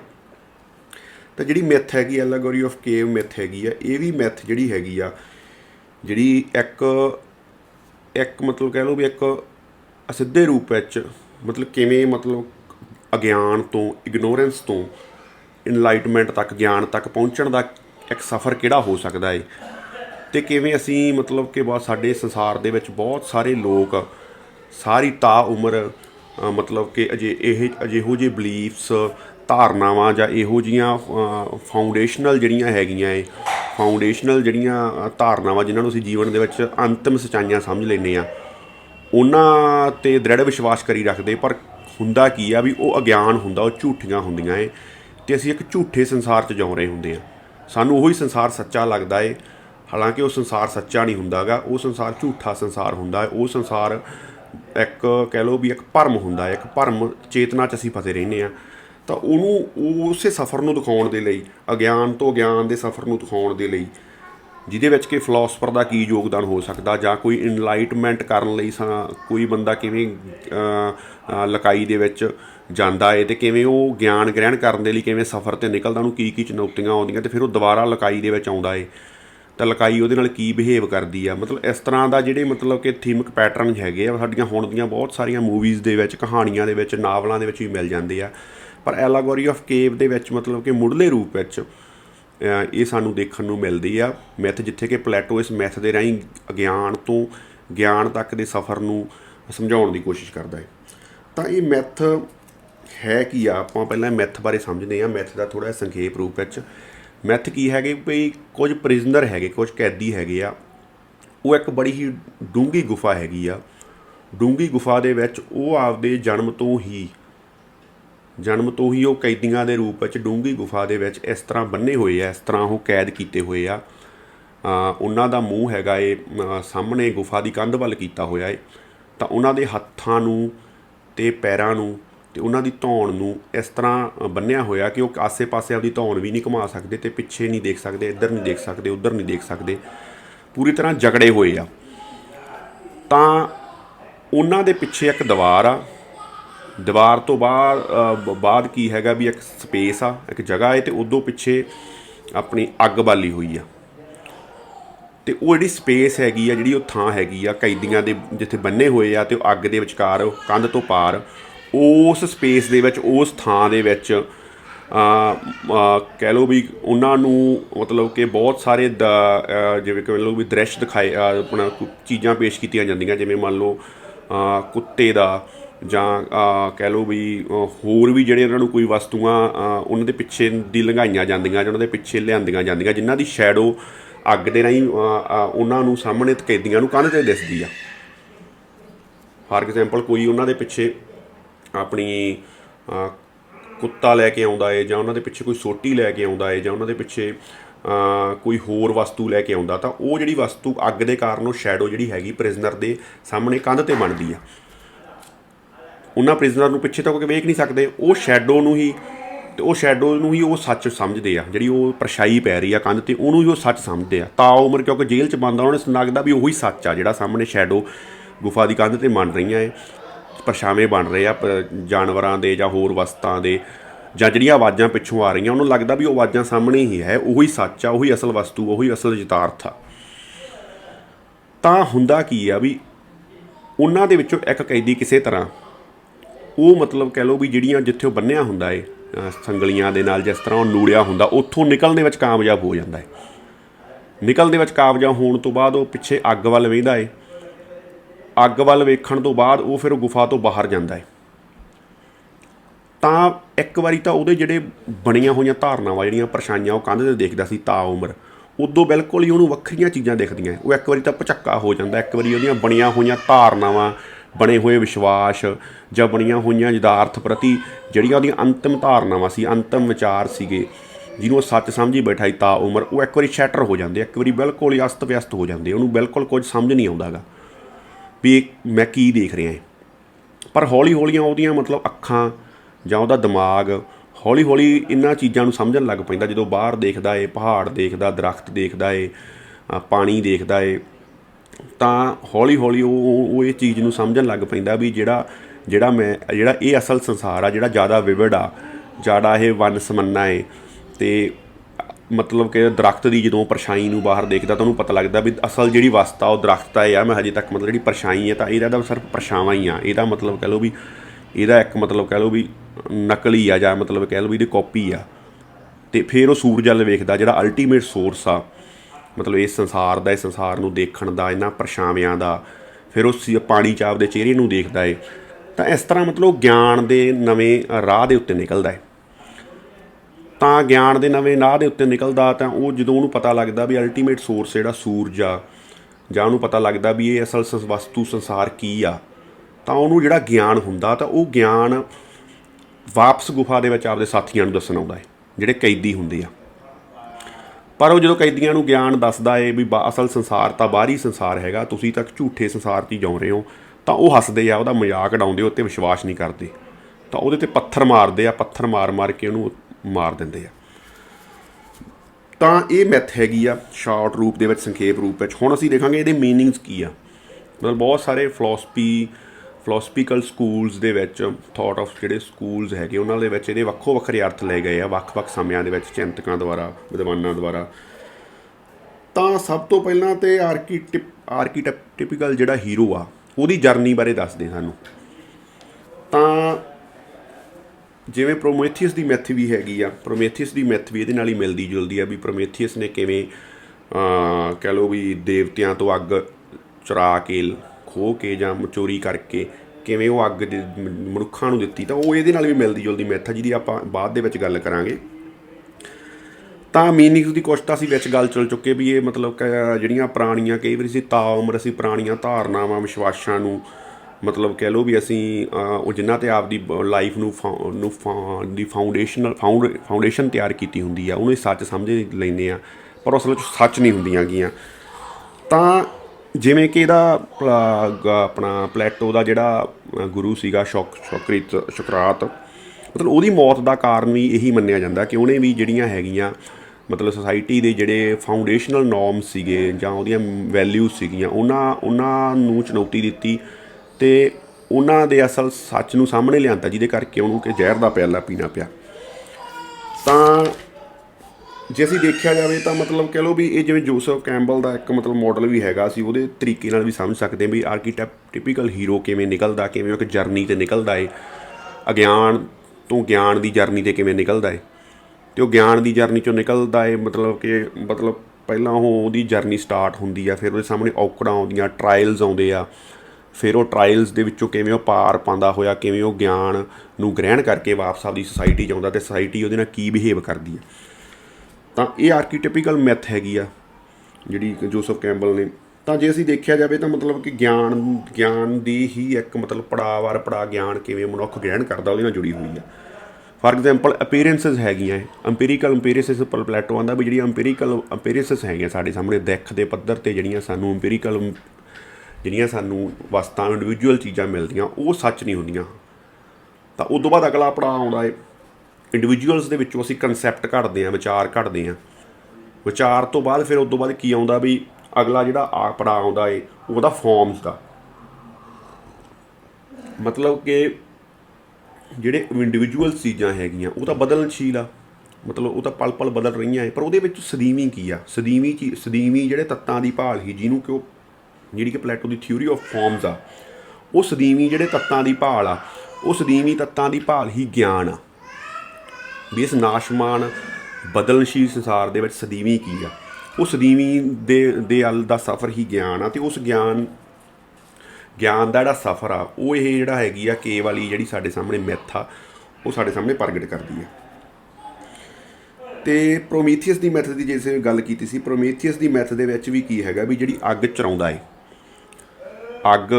ਤਾਂ ਜਿਹੜੀ ਮਿਥ ਹੈਗੀ ਐਲਾਗੋਰੀ ਆਫ ਕੇਵ ਮਿਥ ਹੈਗੀ ਆ, ਇਹ ਵੀ ਮਿਥ ਜਿਹੜੀ ਹੈਗੀ ਆ, ਜਿਹੜੀ ਇੱਕ ਇੱਕ ਮਤਲਬ ਕਹਿ ਲਓ ਵੀ ਇੱਕ ਅਸਿੱਧੇ ਰੂਪ ਵਿੱਚ ਮਤਲਬ ਕਿਵੇਂ ਮਤਲਬ ਅਗਿਆਨ ਤੋਂ ਇਗਨੋਰੈਂਸ ਤੋਂ ਇਨਲਾਈਟਮੈਂਟ ਤੱਕ, ਗਿਆਨ ਤੱਕ ਪਹੁੰਚਣ ਦਾ ਇੱਕ ਸਫ਼ਰ ਕਿਹੜਾ ਹੋ ਸਕਦਾ ਹੈ ਤੇ ਕਿਵੇਂ ਅਸੀਂ ਮਤਲਬ ਕਿ ਬਹੁਤ ਸਾਡੇ ਸੰਸਾਰ ਦੇ ਵਿੱਚ ਬਹੁਤ ਸਾਰੇ ਲੋਕ ਸਾਰੀ ਤਾ ਉਮਰ ਮਤਲਬ ਕਿ ਅਜੇ ਇਹ ਅਜਿਹੋ ਜਿਹੇ ਬਲੀਫਸ ਧਾਰਨਾਵਾਂ ਜਾਂ ਇਹੋ ਜੀਆਂ ਫਾਊਂਡੇਸ਼ਨਲ ਜਿਹੜੀਆਂ ਹੈਗੀਆਂ ਏ ਫਾਊਂਡੇਸ਼ਨਲ ਜਿਹੜੀਆਂ ਧਾਰਨਾਵਾਂ ਜਿਨ੍ਹਾਂ ਨੂੰ ਅਸੀਂ ਜੀਵਨ ਦੇ ਵਿੱਚ ਅੰਤਮ ਸਚਾਈਆਂ ਸਮਝ ਲੈਂਦੇ ਆ ਉਹਨਾਂ ਤੇ ਦ੍ਰਿੜ ਵਿਸ਼ਵਾਸ ਕਰੀ ਰੱਖਦੇ, ਪਰ ਹੁੰਦਾ ਕੀ ਆ ਵੀ ਉਹ ਅਗਿਆਨ ਹੁੰਦਾ, ਉਹ ਝੂਠੀਆਂ ਹੁੰਦੀਆਂ ਏ, ਤੇ ਅਸੀਂ ਇੱਕ ਝੂਠੇ ਸੰਸਾਰ 'ਚ ਜਿਉ ਰਹੇ ਹੁੰਦੇ ਆ ਸਾਨੂੰ ਉਹੀ ਸੰਸਾਰ ਸੱਚਾ ਲੱਗਦਾ ਏ ਹਾਲਾਂਕਿ ਉਹ ਸੰਸਾਰ ਸੱਚਾ ਨਹੀਂ ਹੁੰਦਾਗਾ, ਉਹ ਸੰਸਾਰ ਝੂਠਾ ਸੰਸਾਰ ਹੁੰਦਾ ਹੈ, ਉਹ ਸੰਸਾਰ ਇੱਕ ਕਹਿ ਲਓ ਵੀ ਇੱਕ ਭਰਮ ਹੁੰਦਾ ਹੈ, ਇੱਕ ਭਰਮ ਚੇਤਨਾ 'ਚ ਅਸੀਂ ਫਸੇ ਰਹਿੰਦੇ ਆ ਤਾਂ ਉਹਨੂੰ ਉਸੇ ਸਫ਼ਰ ਨੂੰ ਦਿਖਾਉਣ ਦੇ ਲਈ, ਅਗਿਆਨ ਤੋਂ ਗਿਆਨ ਦੇ ਸਫ਼ਰ ਨੂੰ ਦਿਖਾਉਣ ਦੇ ਲਈ, ਜਿਹਦੇ ਵਿੱਚ ਕਿ ਫਿਲਾਸਫਰ ਦਾ ਕੀ ਯੋਗਦਾਨ ਹੋ ਸਕਦਾ ਜਾਂ ਕੋਈ ਇਨਲਾਈਟਮੈਂਟ ਕਰਨ ਲਈ ਸਾ- ਕੋਈ ਬੰਦਾ ਕਿਵੇਂ ਲਕਾਈ ਦੇ ਵਿੱਚ ਜਾਂਦਾ ਏ ਤੇ ਕਿਵੇਂ ਉਹ ਗਿਆਨ ਗ੍ਰਹਿਣ ਕਰਨ ਦੇ ਲਈ ਕਿਵੇਂ ਸਫ਼ਰ ਤੇ ਨਿਕਲਦਾ, ਉਹਨੂੰ ਕੀ ਕੀ ਚੁਣੌਤੀਆਂ ਆਉਂਦੀਆਂ ਤੇ ਫਿਰ ਉਹ ਦੁਬਾਰਾ ਲਕਾਈ ਦੇ ਵਿੱਚ ਆਉਂਦਾ ਏ ਤਾਂ ਲਕਾਈ ਉਹਦੇ ਨਾਲ ਕੀ ਬਿਹੇਵ ਕਰਦੀ ਆ? ਮਤਲਬ ਇਸ ਤਰ੍ਹਾਂ ਦਾ ਜਿਹੜੇ ਮਤਲਬ ਕਿ ਥੀਮਿਕ ਪੈਟਰਨ ਹੈਗੇ ਆ, ਸਾਡੀਆਂ ਹੁਣ ਦੀਆਂ ਬਹੁਤ ਸਾਰੀਆਂ ਮੂਵੀਜ਼ ਦੇ ਵਿੱਚ, ਕਹਾਣੀਆਂ ਦੇ ਵਿੱਚ, ਨਾਵਲਾਂ ਦੇ ਵਿੱਚ ਵੀ ਮਿਲ ਜਾਂਦੇ ਆ। ਪਰ ਐਲਾਗੋਰੀ ਆਫ ਕੇਵ ਦੇ ਵਿੱਚ ਮਤਲਬ ਕਿ ਮੁੱਢਲੇ ਰੂਪ ਵਿੱਚ ਇਹ ਸਾਨੂੰ ਦੇਖਣ ਨੂੰ ਮਿਲਦੀ ਆ। ਮੈਥ ਜਿੱਥੇ ਕਿ ਪਲੇਟੋ ਇਸ ਮੈਥ ਦੇ ਰਾਹੀਂ ਅਗਿਆਨ ਤੋਂ ਗਿਆਨ ਤੱਕ ਦੇ ਸਫ਼ਰ ਨੂੰ ਸਮਝਾਉਣ ਦੀ ਕੋਸ਼ਿਸ਼ ਕਰਦਾ ਹੈ। ਤਾਂ ਇਹ ਮੈਥ ਹੈ ਕੀ ਆ? ਆਪਾਂ ਪਹਿਲਾਂ ਮੈਥ ਬਾਰੇ ਸਮਝਦੇ ਹਾਂ। ਮੈਥ ਦਾ ਥੋੜਾ ਸੰਖੇਪ ਰੂਪ ਵਿੱਚ ਮੈਥ ਕੀ ਹੈਗੇ ਵੀ ਕੁਝ ਪ੍ਰਿਜ਼ਨਰ ਹੈਗੇ, ਕੁਝ ਕੈਦੀ ਹੈਗੇ ਆ। ਉਹ ਇੱਕ ਬੜੀ ਹੀ ਡੂੰਘੀ ਗੁਫਾ ਹੈਗੀ ਆ। ਡੂੰਗੀ ਗੁਫਾ ਦੇ ਵਿੱਚ ਉਹ ਆਪਦੇ ਜਨਮ ਤੋਂ ਹੀ, ਜਨਮ ਤੋਂ ਹੀ ਉਹ ਕੈਦੀਆਂ ਦੇ ਰੂਪ ਵਿੱਚ ਡੂੰਗੀ ਗੁਫਾ ਦੇ ਵਿੱਚ ਇਸ ਤਰ੍ਹਾਂ ਬੰਨੇ ਹੋਏ ਆ, ਇਸ ਤਰ੍ਹਾਂ ਉਹ ਕੈਦ ਕੀਤੇ ਹੋਏ ਆ। ਉਹਨਾਂ ਦਾ ਮੂੰਹ ਹੈਗਾ ਏ ਸਾਹਮਣੇ ਗੁਫਾ ਦੀ ਕੰਧ ਵੱਲ ਕੀਤਾ ਹੋਇਆ ਏ। ਤਾਂ ਉਹਨਾਂ ਦੇ ਹੱਥਾਂ ਨੂੰ ਤੇ ਪੈਰਾਂ ਨੂੰ ਤੇ ਉਹਨਾਂ ਦੀ ਧੌਣ ਨੂੰ ਇਸ ਤਰ੍ਹਾਂ ਬੰਨਿਆ ਹੋਇਆ ਕਿ ਉਹ ਆਸੇ-ਪਾਸੇ ਆਪਦੀ ਧੌਣ ਵੀ ਨਹੀਂ ਘੁਮਾ ਸਕਦੇ ਤੇ ਪਿੱਛੇ ਨਹੀਂ ਦੇਖ ਸਕਦੇ, ਇੱਧਰ ਨਹੀਂ ਦੇਖ ਸਕਦੇ, ਉੱਧਰ ਨਹੀਂ ਦੇਖ ਸਕਦੇ। ਪੂਰੀ ਤਰ੍ਹਾਂ ਜਕੜੇ ਹੋਏ ਆ। ਤਾਂ ਉਹਨਾਂ ਦੇ ਪਿੱਛੇ ਇੱਕ ਦੀਵਾਰ ਆ। ਦੀਵਾਰ ਤੋਂ ਬਾਅਦ ਬਾਅਦ ਕੀ ਹੈਗਾ ਵੀ ਇੱਕ ਸਪੇਸ ਆ, ਇੱਕ ਜਗ੍ਹਾ ਹੈ ਤੇ ਉਦੋਂ ਪਿੱਛੇ ਆਪਣੀ ਅੱਗ ਬਾਲੀ ਹੋਈ ਆ। ਤੇ ਉਹ ਜਿਹੜੀ ਸਪੇਸ ਹੈਗੀ ਆ, ਜਿਹੜੀ ਉਹ ਥਾਂ ਹੈਗੀ ਆ, ਕੈਦੀਆਂ ਦੇ ਜਿੱਥੇ ਬੰਨੇ ਹੋਏ ਆ ਤੇ ਉਹ ਅੱਗ ਦੇ ਵਿਚਕਾਰ ਕੰਧ ਤੋਂ ਪਾਰ ਉਸ ਸਪੇਸ ਦੇ ਵਿੱਚ, ਉਸ ਥਾਂ ਦੇ ਵਿੱਚ ਕਹਿ ਲਓ ਵੀ ਉਹਨਾਂ ਨੂੰ ਮਤਲਬ ਕਿ ਬਹੁਤ ਸਾਰੇ ਦ- ਜਿਵੇਂ ਕਿ ਲਓ ਵੀ ਦ੍ਰਿਸ਼ ਦਿਖਾਏ ਆਪਣਾ ਚੀਜ਼ਾਂ ਪੇਸ਼ ਕੀਤੀਆਂ ਜਾਂਦੀਆਂ, ਜਿਵੇਂ ਮੰਨ ਲਓ ਕੁੱਤੇ ਦਾ ਜਾਂ ਕਹਿ ਲਓ ਵੀ ਹੋਰ ਵੀ ਜਿਹੜੇ ਉਹਨਾਂ ਨੂੰ ਕੋਈ ਵਸਤੂਆਂ ਉਹਨਾਂ ਦੇ ਪਿੱਛੇ ਦੀ ਲੰਘਾਈਆਂ ਜਾਂਦੀਆਂ, ਜਾਂ ਉਹਨਾਂ ਦੇ ਪਿੱਛੇ ਲਿਆਂਦੀਆਂ ਜਾਂਦੀਆਂ, ਜਿਨ੍ਹਾਂ ਦੀ ਸ਼ੈਡੋ ਅੱਗ ਦੇ ਰਾਹੀਂ ਉਹਨਾਂ ਨੂੰ ਸਾਹਮਣੇ ਕੈਦੀਆਂ ਨੂੰ ਕੰਧ ਤੇ ਦਿਸਦੀ ਆ। ਫਾਰ ਐਗਜ਼ਾਮਪਲ ਕੋਈ ਉਹਨਾਂ ਦੇ ਪਿੱਛੇ ਆਪਣੀ ਕੁੱਤਾ ਲੈ ਕੇ ਆਉਂਦਾ ਏ ਜਾਂ ਉਹਨਾਂ ਦੇ ਪਿੱਛੇ ਕੋਈ ਸੋਟੀ ਲੈ ਕੇ ਆਉਂਦਾ ਏ ਜਾਂ ਉਹਨਾਂ ਦੇ ਪਿੱਛੇ ਕੋਈ ਹੋਰ ਵਸਤੂ ਲੈ ਕੇ ਆਉਂਦਾ, ਤਾਂ ਉਹ ਜਿਹੜੀ ਵਸਤੂ ਅੱਗ ਦੇ ਕਾਰਨ ਉਹ ਸ਼ੈਡੋ ਜਿਹੜੀ ਹੈਗੀ ਪ੍ਰਿਜ਼ਨਰ ਦੇ ਸਾਹਮਣੇ ਕੰਧ ਤੇ ਬਣਦੀ ਆ। ਉਹਨਾਂ ਪ੍ਰਿਜ਼ਨਰ ਨੂੰ ਪਿੱਛੇ ਤੱਕ ਵੇਖ ਨਹੀਂ ਸਕਦੇ, ਉਹ ਸ਼ੈਡੋ ਨੂੰ ਹੀ, ਤੇ ਉਹ ਸ਼ੈਡੋ ਨੂੰ ਹੀ ਉਹ ਸੱਚ ਸਮਝਦੇ ਆ, ਜਿਹੜੀ ਉਹ ਪਰਛਾਈ ਪੈ ਰਹੀ ਆ ਕੰਧ ਤੇ, ਉਹਨੂੰ ਹੀ ਉਹ ਸੱਚ ਸਮਝਦੇ ਆ। ਤਾਂ ਉਮਰ ਕਿਉਂਕਿ ਜੇਲ੍ਹ 'ਚ ਬੰਦ ਆ, ਉਹਨਾਂ ਨੂੰ ਲੱਗਦਾ ਵੀ ਉਹੀ ਸੱਚ ਆ ਜਿਹੜਾ ਸਾਹਮਣੇ ਸ਼ੈਡੋ ਗੁਫਾ ਦੀ ਕੰਧ ਤੇ ਬਣ ਰਹੀਆਂ ਏ। ਪਰਛਾਵੇਂ ਬਣ ਰਹੇ ਆ, ਪ- ਜਾਨਵਰਾਂ ਦੇ ਜਾਂ ਹੋਰ ਵਸਤਾਂ ਦੇ, ਜਾਂ ਜਿਹੜੀਆਂ ਆਵਾਜ਼ਾਂ ਪਿੱਛੋਂ ਆ ਰਹੀਆਂ, ਉਹਨੂੰ ਲੱਗਦਾ ਵੀ ਉਹ ਆਵਾਜ਼ਾਂ ਸਾਹਮਣੇ ਹੀ ਹੈ, ਉਹੀ ਸੱਚ ਆ, ਉਹੀ ਅਸਲ ਵਸਤੂ ਉਹੀ ਅਸਲ ਯਥਾਰਥ ਆ। ਤਾਂ ਹੁੰਦਾ ਕੀ ਆ ਵੀ ਉਹਨਾਂ ਦੇ ਵਿੱਚੋਂ ਇੱਕ ਕੈਦੀ ਕਿਸੇ ਤਰ੍ਹਾਂ, ਉਹ ਮਤਲਬ ਕਹਿ ਲਓ ਵੀ ਜਿਹੜੀਆਂ ਜਿੱਥੇ ਉਹ ਬੰਨਿਆ ਹੁੰਦਾ ਏ ਸੰਗਲੀਆਂ ਦੇ ਨਾਲ ਜਿਸ ਤਰ੍ਹਾਂ ਉਹ ਨੂੜਿਆ ਹੁੰਦਾ, ਉੱਥੋਂ ਨਿਕਲਣ ਦੇ ਵਿੱਚ ਕਾਮਯਾਬ ਹੋ ਜਾਂਦਾ ਏ। ਨਿਕਲਣ ਦੇ ਵਿੱਚ ਕਾਮਯਾਬ ਹੋਣ ਤੋਂ ਬਾਅਦ ਉਹ ਪਿੱਛੇ ਅੱਗ ਵੱਲ ਵੇਂਦਾ ਏ ਅੱਗ ਵੱਲ ਵੇਖਣ ਤੋਂ ਬਾਅਦ ਉਹ ਫਿਰ ਗੁਫਾ ਤੋਂ ਬਾਹਰ ਜਾਂਦਾ ਹੈ। ਤਾਂ ਇੱਕ ਵਾਰੀ ਤਾਂ ਉਹਦੇ ਜਿਹੜੇ ਬਣੀਆਂ ਹੋਈਆਂ ਧਾਰਨਾਵਾਂ, ਜਿਹੜੀਆਂ ਪਰਛਾਈਆਂ ਉਹ ਕੰਧ ਤੇ ਦੇਖਦਾ ਸੀ ਤਾਂ ਉਮਰ, ਉਦੋਂ ਬਿਲਕੁਲ ਹੀ ਉਹਨੂੰ ਵੱਖਰੀਆਂ ਚੀਜ਼ਾਂ ਦਿਖਦੀਆਂ। ਉਹ ਇੱਕ ਵਾਰੀ ਤਾਂ ਪਚੱਕਾ ਹੋ ਜਾਂਦਾ, ਇੱਕ ਵਾਰੀ ਉਹਦੀਆਂ ਬਣੀਆਂ ਹੋਈਆਂ ਧਾਰਨਾਵਾਂ, ਬਣੇ ਹੋਏ ਵਿਸ਼ਵਾਸ ਜਾਂ ਬਣੀਆਂ ਹੋਈਆਂ ਯਦਾਰਥ ਪ੍ਰਤੀ ਜਿਹੜੀਆਂ ਉਹਦੀਆਂ ਅੰਤਮ ਧਾਰਨਾਵਾਂ ਸੀ, ਅੰਤਿਮ ਵਿਚਾਰ ਸੀਗੇ, ਜਿਹਨੂੰ ਉਹ ਸੱਚ ਸਮਝੀ ਬੈਠਾ ਸੀ ਤਾਂ ਉਮਰ, ਉਹ ਇੱਕ ਵਾਰੀ ਸ਼ੈਟਰ ਹੋ ਜਾਂਦੇ, ਇੱਕ ਵਾਰੀ ਬਿਲਕੁਲ ਹੀ ਅਸਤ ਵਿਅਸਤ ਹੋ ਜਾਂਦੇ। ਉਹਨੂੰ ਬਿਲਕੁਲ ਕੁਝ ਸਮਝ ਨਹੀਂ ਆਉਂਦਾਗਾ ਵੀ ਮੈਂ ਕੀ ਦੇਖ ਰਿਹਾ ਹਾਂ। ਪਰ ਹੌਲੀ ਹੌਲੀ ਉਹਦੀਆਂ ਮਤਲਬ ਅੱਖਾਂ ਜਾਂ ਉਹਦਾ ਦਿਮਾਗ ਹੌਲੀ ਹੌਲੀ ਇਹਨਾਂ ਚੀਜ਼ਾਂ ਨੂੰ ਸਮਝਣ ਲੱਗ ਪੈਂਦਾ। ਜਦੋਂ ਬਾਹਰ ਦੇਖਦਾ ਏ, ਪਹਾੜ ਦੇਖਦਾ, ਦਰਖਤ ਦੇਖਦਾ ਏ ਪਾਣੀ ਦੇਖਦਾ ਏ, ਤਾਂ ਹੌਲੀ ਹੌਲੀ ਉਹ, ਉਹ- ਉਹ ਇਹ ਚੀਜ਼ ਨੂੰ ਸਮਝਣ ਲੱਗ ਪੈਂਦਾ ਵੀ ਜਿਹੜਾ ਜਿਹੜਾ ਮੈਂ, ਜਿਹੜਾ ਇਹ ਅਸਲ ਸੰਸਾਰ ਆ, ਜਿਹੜਾ ਜ਼ਿਆਦਾ ਵਿਵਿਡ ਆ, ਜ਼ਿਆਦਾ ਇਹ ਵਨ ਸਮੰਨਾ ਏ, ਤੇ ਮਤਲਬ ਕਿ ਦਰਖਤ ਦੀ ਜਦੋਂ ਪਰਛਾਈ ਨੂੰ ਬਾਹਰ ਦੇਖਦਾ ਤਾਂ ਉਹਨੂੰ ਪਤਾ ਲੱਗਦਾ ਵੀ ਅਸਲ ਜਿਹੜੀ ਵਸਤਾ ਉਹ ਦਰਖਤ ਆ, ਇਹ ਆ, ਮੈਂ ਹਜੇ ਤੱਕ ਮਤਲਬ ਜਿਹੜੀ ਪਰਛਾਈ ਹੈ ਤਾਂ ਇਹਦਾ ਤਾਂ ਸਿਰਫ ਪਰਛਾਵਾਂ ਹੀ ਆ। ਇਹਦਾ ਮਤਲਬ ਕਹਿ ਲਓ ਵੀ, ਇਹਦਾ ਇੱਕ ਮਤਲਬ ਕਹਿ ਲਓ ਵੀ ਨਕਲੀ ਆ ਜਾਂ ਮਤਲਬ ਕਹਿ ਲਓ ਵੀ ਇਹਦੀ ਕਾਪੀ ਆ। ਤੇ ਫਿਰ ਉਹ ਸੂਰਜ ਵੱਲ ਵੇਖਦਾ ਜਿਹੜਾ ਅਲਟੀਮੇਟ ਸੋਰਸ ਆ। ਮਤਲਬ ਇਸ ਸੰਸਾਰ ਦਾ, ਇਸ ਸੰਸਾਰ ਨੂੰ ਦੇਖਣ ਦਾ, ਇਹਨਾਂ ਪਰਛਾਵਿਆਂ ਦਾ। ਫਿਰ ਉਹ ਪਾਣੀ ਚਾਪ ਦੇ ਚਿਹਰੇ ਨੂੰ ਦੇਖਦਾ ਏ। ਤਾਂ ਇਸ ਤਰ੍ਹਾਂ ਮਤਲਬ ਉਹ ਗਿਆਨ ਦੇ ਨਵੇਂ ਰਾਹ ਦੇ ਉੱਤੇ ਨਿਕਲਦਾ ਏ। ਤਾਂ ਗਿਆਨ ਦੇ ਨਵੇਂ ਰਾਹ ਦੇ ਉੱਤੇ ਨਿਕਲਦਾ ਤਾਂ ਉਹ ਜਦੋਂ ਉਹਨੂੰ ਪਤਾ ਲੱਗਦਾ ਵੀ ਅਲਟੀਮੇਟ ਸੋਰਸ ਜਿਹੜਾ ਸੂਰਜ ਆ, ਜਾਂ ਉਹਨੂੰ ਪਤਾ ਲੱਗਦਾ ਵੀ ਇਹ ਅਸਲ ਸੰਸ- ਵਸਤੂ ਸੰਸਾਰ ਕੀ ਆ, ਤਾਂ ਉਹਨੂੰ ਜਿਹੜਾ ਗਿਆਨ ਹੁੰਦਾ ਤਾਂ ਉਹ ਗਿਆਨ ਵਾਪਸ ਗੁਫਾ ਦੇ ਵਿੱਚ ਆਪਦੇ ਸਾਥੀਆਂ ਨੂੰ ਦੱਸਣ ਆਉਂਦਾ ਹੈ, ਜਿਹੜੇ ਕੈਦੀ ਹੁੰਦੇ ਆ। ਪਰ ਉਹ ਜਦੋਂ ਕੈਦੀਆਂ ਨੂੰ ਗਿਆਨ ਦੱਸਦਾ ਏ ਵੀ ਬਾ- ਅਸਲ ਸੰਸਾਰ ਤਾਂ ਬਾਹਰੀ ਸੰਸਾਰ ਹੈਗਾ, ਤੁਸੀਂ ਤਾਂ ਝੂਠੇ ਸੰਸਾਰ 'ਚ ਹੀ ਜਿਉ ਰਹੇ ਹੋ, ਤਾਂ ਉਹ ਹੱਸਦੇ ਆ, ਉਹਦਾ ਮਜ਼ਾਕ ਉਡਾਉਂਦੇ ਉੱਤੇ ਵਿਸ਼ਵਾਸ ਨਹੀਂ ਕਰਦੇ। ਤਾਂ ਉਹਦੇ ਤੇ ਪੱਥਰ ਮਾਰਦੇ ਆ, ਪੱਥਰ ਮਾਰ ਮਾਰ ਕੇ ਉਹਨੂੰ ਮਾਰ ਦਿੰਦੇ ਆ। ਤਾਂ ਇਹ ਮੈਥ ਹੈਗੀ ਆ, ਸ਼ਾਰਟ ਰੂਪ ਦੇ ਵਿੱਚ, ਸੰਖੇਪ ਰੂਪ ਵਿੱਚ। ਹੁਣ ਅਸੀਂ ਦੇਖਾਂਗੇ ਇਹਦੇ ਮੀਨਿੰਗਸ ਕੀ ਆ। ਮਤਲਬ ਬਹੁਤ ਸਾਰੇ ਫਿਲਾਸਫੀ ਫਿਲਾਸਫੀਕਲ ਸਕੂਲਸ ਦੇ ਵਿੱਚ ਥਾਟ ਆਫ ਜਿਹੜੇ ਸਕੂਲਸ ਹੈਗੇ, ਉਹਨਾਂ ਦੇ ਵਿੱਚ ਇਹਦੇ ਵੱਖੋ ਵੱਖਰੇ ਅਰਥ ਲਏ ਗਏ ਆ ਵੱਖ-ਵੱਖ ਸਮਿਆਂ ਦੇ ਵਿੱਚ, ਚਿੰਤਕਾਂ ਦੁਆਰਾ, ਵਿਦਵਾਨਾਂ ਦੁਆਰਾ। ਤਾਂ ਸਭ ਤੋਂ ਪਹਿਲਾਂ ਤੇ ਆਰਕੀਟਿਪ ਆਰਕੀਟੈਪਟਿਪੀਕਲ ਜਿਹੜਾ ਹੀਰੋ ਆ, ਉਹਦੀ ਜਰਨੀ ਬਾਰੇ ਦੱਸਦੇ ਸਾਨੂੰ। ਤਾਂ ਜਿਵੇਂ ਪ੍ਰੋਮੇਥੀਅਸ ਦੀ ਮੈਥ ਵੀ ਹੈਗੀ ਆ ਪ੍ਰੋਮੇਥੀਅਸ ਦੀ ਮੈਥ ਵੀ ਇਹਦੇ ਨਾਲ ਹੀ ਮਿਲਦੀ ਜੁਲਦੀ ਆ ਵੀ ਪ੍ਰੋਮੇਥੀਅਸ ਨੇ ਕਿਵੇਂ ਅਹ, ਕਹਿ ਲਓ ਵੀ ਦੇਵਤਿਆਂ ਤੋਂ ਅੱਗ ਚੁਰਾ ਕੇ ਖੋਹ ਕੇ ਜਾਂ ਚੋਰੀ ਕਰਕੇ ਕਿਵੇਂ ਉਹ ਅੱਗ ਦੇ ਮਨੁੱਖਾਂ ਨੂੰ ਦਿੱਤੀ ਤਾਂ ਉਹ ਇਹਦੇ ਨਾਲ ਵੀ ਮਿਲਦੀ ਜੁਲਦੀ ਮੈਥ ਆ ਜਿਹਦੀ ਆਪਾਂ ਬਾਅਦ ਦੇ ਵਿੱਚ ਗੱਲ ਕਰਾਂਗੇ। ਤਾਂ ਮੀਨਿੰਗਸ ਦੀ ਕੁਛ ਸੀ ਵਿੱਚ ਗੱਲ ਚੱਲ ਚੁੱਕੇ ਵੀ ਇਹ ਮਤਲਬ ਕਿ ਜਿਹੜੀਆਂ ਪੁਰਾਣੀਆਂ ਕਈ ਵਾਰੀ ਸੀ ਤਾਂ ਉਮਰ ਅਸੀਂ ਪੁਰਾਣੀਆਂ ਧਾਰਨਾਵਾਂ ਵਿਸ਼ਵਾਸਾਂ ਨੂੰ ਮਤਲਬ ਕਹਿ ਲਓ ਵੀ ਅਸੀਂ ਉਹ ਜਿਨ੍ਹਾਂ ਤੇ ਆਪਦੀ ਲਾਈਫ ਨੂੰ ਫਾਉ- ਨੂੰ ਫਾ- ਦੀ ਫਾਊਂਡੇਸ਼ਨਲ ਫਾਊਂਡੇਸ਼ਨ ਤਿਆਰ ਕੀਤੀ ਹੁੰਦੀ ਆ, ਉਹਨੂੰ ਸੱਚ ਸਮਝ ਲੈਂਦੇ ਆ, ਪਰ ਅਸਲ ਵਿੱਚ ਸੱਚ ਨਹੀਂ ਹੁੰਦੀਆਂ ਗੀਆਂ। ਤਾਂ ਜਿਵੇਂ ਕਿ ਇਹਦਾ ਆਪਣਾ ਪਲੇਟੋ ਦਾ ਜਿਹੜਾ ਗੁਰੂ ਸੀਗਾ ਸ਼ੌਕ, ਸ਼ੌਕਰਿਤ, ਸ਼ੁਕਰਾਤ, ਮਤਲਬ ਉਹਦੀ ਮੌਤ ਦਾ ਕਾਰਨ ਵੀ ਇਹੀ ਮੰਨਿਆ ਜਾਂਦਾ ਕਿ ਉਹਨੇ ਵੀ ਜਿਹੜੀਆਂ ਹੈਗੀਆਂ, ਮਤਲਬ ਸੋਸਾਇਟੀ ਦੇ ਜਿਹੜੇ ਫਾਊਂਡੇਸ਼ਨਲ ਨੋਰਮਸ ਸੀਗੇ ਜਾਂ ਉਹਦੀਆਂ ਵੈਲਿਊਜ਼ ਸੀਗੀਆਂ, ਉਹਨਾਂ ਉਹਨਾਂ ਨੂੰ ਚੁਣੌਤੀ ਦਿੱਤੀ ਤੇ ਉਹਨਾਂ ਦੇ ਅਸਲ ਸੱਚ ਨੂੰ ਸਾਹਮਣੇ ਲਿਆਂਦਾ, ਜਿਹਦੇ ਕਰਕੇ ਉਹਨੂੰ ਕਿ ਜ਼ਹਿਰ ਦਾ ਪਿਆਲਾ ਪੀਣਾ ਪਿਆ। ਤਾਂ ਜੇ ਅਸੀਂ ਦੇਖਿਆ ਜਾਵੇ ਤਾਂ ਮਤਲਬ ਕਹਿ ਲਓ ਵੀ ਇਹ ਜਿਵੇਂ ਜੋਸਫ ਕੈਂਬਲ ਦਾ ਇੱਕ ਮਤਲਬ ਮਾਡਲ ਵੀ ਹੈਗਾ, ਅਸੀਂ ਉਹਦੇ ਤਰੀਕੇ ਨਾਲ ਵੀ ਸਮਝ ਸਕਦੇ ਹਾਂ ਵੀ ਆਰਕੀਟੈਪ ਟਿਪੀਕਲ ਹੀਰੋ ਕਿਵੇਂ ਨਿਕਲਦਾ, ਕਿਵੇਂ ਉਹ ਇੱਕ ਜਰਨੀ ਤੇ ਨਿਕਲਦਾ ਏ। ਅਗਿਆਨ ਤੋਂ ਗਿਆਨ ਦੀ ਜਰਨੀ ਤੇ ਕਿਵੇਂ ਨਿਕਲਦਾ ਏ। ਤੇ ਉਹ ਗਿਆਨ ਦੀ ਜਰਨੀ ਚੋਂ ਨਿਕਲਦਾ ਏ, ਮਤਲਬ ਕਿ ਮਤਲਬ ਪਹਿਲਾਂ ਉਹ ਉਹਦੀ ਜਰਨੀ ਸਟਾਰਟ ਹੁੰਦੀ ਆ, ਫਿਰ ਉਹਦੇ ਸਾਹਮਣੇ ਔਕੜਾਂ ਆਉਂਦੀਆਂ ਟਰਾਇਲਸ ਆਉਂਦੇ ਆ। ਫਿਰ ਉਹ ਟਰਾਇਲਸ ਦੇ ਵਿੱਚੋਂ ਕਿਵੇਂ ਉਹ ਪਾਰ ਪਾਉਂਦਾ ਹੋਇਆ, ਕਿਵੇਂ ਉਹ ਗਿਆਨ ਨੂੰ ਗ੍ਰਹਿਣ ਕਰਕੇ ਵਾਪਸ ਆਪਦੀ ਸੁਸਾਇਟੀ 'ਚ ਆਉਂਦਾ ਤੇ ਸੁਸਾਇਟੀ ਉਹਦੇ ਨਾਲ ਕੀ ਬਿਹੇਵ ਕਰਦੀ ਹੈ। ਤਾਂ ਇਹ ਆਰਕੀਟਿਪੀਕਲ ਮੈਥ ਹੈਗੀ ਆ, ਜਿਹੜੀ ਜੋਸਫ ਕੈਂਬਲ ਨੇ। ਤਾਂ ਜੇ ਅਸੀਂ ਦੇਖਿਆ ਜਾਵੇ ਤਾਂ ਮਤਲਬ ਕਿ ਗਿਆਨ ਗਿਆਨ ਦੀ ਹੀ ਇੱਕ ਮਤਲਬ ਪੜਾਵਾਰ ਪੜਾ ਗਿਆਨ ਕਿਵੇਂ ਮਨੁੱਖ ਗ੍ਰਹਿਣ ਕਰਦਾ ਉਹਦੇ ਨਾਲ ਜੁੜੀ ਹੋਈ ਆ। ਫਾਰ ਐਗਜ਼ਾਮਪਲ ਅਪੀਅਰੈਂਸਸ ਹੈਗੀਆਂ ਅੰਪੀਰੀਕਲ ਅੰਪੀਰੀਸਿਸ ਪਰ ਆਂਦਾ ਵੀ ਜਿਹੜੀਆਂ ਅੰਪੀਰੀਕਲ ਅੰਪੀਰੀਸਿਸ ਹੈਗੀਆਂ ਸਾਡੇ ਸਾਹਮਣੇ, ਦਿੱਖ ਦੇ ਪੱਧਰ ਤੇ ਜਿਹੜੀਆਂ ਸਾਨੂੰ ਅੰਪੀਰੀਕਲ ਜਿਹੜੀਆਂ ਸਾਨੂੰ ਵਸਤਾਂ ਇੰਡੀਵਿਜੂਅਲ ਚੀਜ਼ਾਂ ਮਿਲਦੀਆਂ, ਉਹ ਸੱਚ ਨਹੀਂ ਹੁੰਦੀਆਂ। ਤਾਂ ਉਸ ਤੋਂ ਬਾਅਦ ਅਗਲਾ ਪੜਾਅ ਆਉਂਦਾ ਏ। ਇੰਡੀਵਿਜੂਅਲਸ ਦੇ ਵਿੱਚੋਂ ਅਸੀਂ ਕਨਸੈਪਟ ਘੜਦੇ ਹਾਂ ਵਿਚਾਰ ਘੜਦੇ ਹਾਂ ਵਿਚਾਰ ਤੋਂ ਬਾਅਦ ਫਿਰ ਉਸ ਤੋਂ ਬਾਅਦ ਕੀ ਆਉਂਦਾ ਵੀ ਅਗਲਾ ਜਿਹੜਾ ਆ ਪੜਾਅ ਆਉਂਦਾ ਏ, ਉਹਦਾ ਫਾਰਮਸ ਦਾ। ਮਤਲਬ ਕਿ ਜਿਹੜੇ ਇੰਡੀਵਿਜੂਅਲ ਚੀਜ਼ਾਂ ਹੈਗੀਆਂ, ਉਹ ਤਾਂ ਬਦਲਣਸ਼ੀਲ ਆ। ਮਤਲਬ ਉਹ ਤਾਂ ਪਲ ਪਲ ਬਦਲ ਰਹੀਆਂ ਏ, ਪਰ ਉਹਦੇ ਵਿੱਚ ਸਦੀਵੀ ਕੀ ਆ? ਸਦੀਵੀ ਚੀ, ਸਦੀਵੀ ਜਿਹੜੇ ਤੱਤਾਂ ਦੀ ਭਾਲ ਹੀ ਜਿਹਨੂੰ ਕਿ ਉਹ ਜਿਹੜੀ ਕਿ ਪਲੇਟੋ ਦੀ ਥਿਊਰੀ ਆਫ ਫਾਰਮਸ ਆ, ਉਹ ਸਦੀਵੀ ਜਿਹੜੇ ਤੱਤਾਂ ਦੀ ਭਾਲ ਆ, ਉਹ ਸਦੀਵੀ ਤੱਤਾਂ ਦੀ ਭਾਲ ਹੀ ਗਿਆਨ ਆ। ਵੀ ਇਸ ਨਾਸ਼ਮਾਨ ਬਦਲਸ਼ੀਲ ਸੰਸਾਰ ਦੇ ਵਿੱਚ ਸਦੀਵੀ ਕੀ ਆ? ਉਹ ਸਦੀਵੀ ਦੇ ਦੇ ਅਲ ਦਾ ਸਫ਼ਰ ਹੀ ਗਿਆਨ ਆ ਤੇ ਉਸ ਗਿਆਨ ਗਿਆਨ ਦਾ ਜਿਹੜਾ ਸਫ਼ਰ ਆ, ਉਹ ਇਹ ਜਿਹੜਾ ਹੈਗੀ ਆ, ਕੇ ਵਾਲੀ ਜਿਹੜੀ ਸਾਡੇ ਸਾਹਮਣੇ ਮਿੱਥ ਆ, ਉਹ ਸਾਡੇ ਸਾਹਮਣੇ ਪ੍ਰਗਟ ਕਰਦੀ ਆ। ਤੇ ਪ੍ਰੋਮੀਥੀਅਸ ਦੀ ਮੈਥਡ ਦੀ ਜਿਵੇਂ ਗੱਲ ਕੀਤੀ ਸੀ ਪ੍ਰੋਮੀਥੀਅਸ ਦੀ ਮੈਥਡ ਦੇ ਵਿੱਚ ਵੀ ਕੀ ਹੈਗਾ ਵੀ ਜਿਹੜੀ ਅੱਗ ਚਰਾਉਂਦਾ ਏ। ਅੱਗ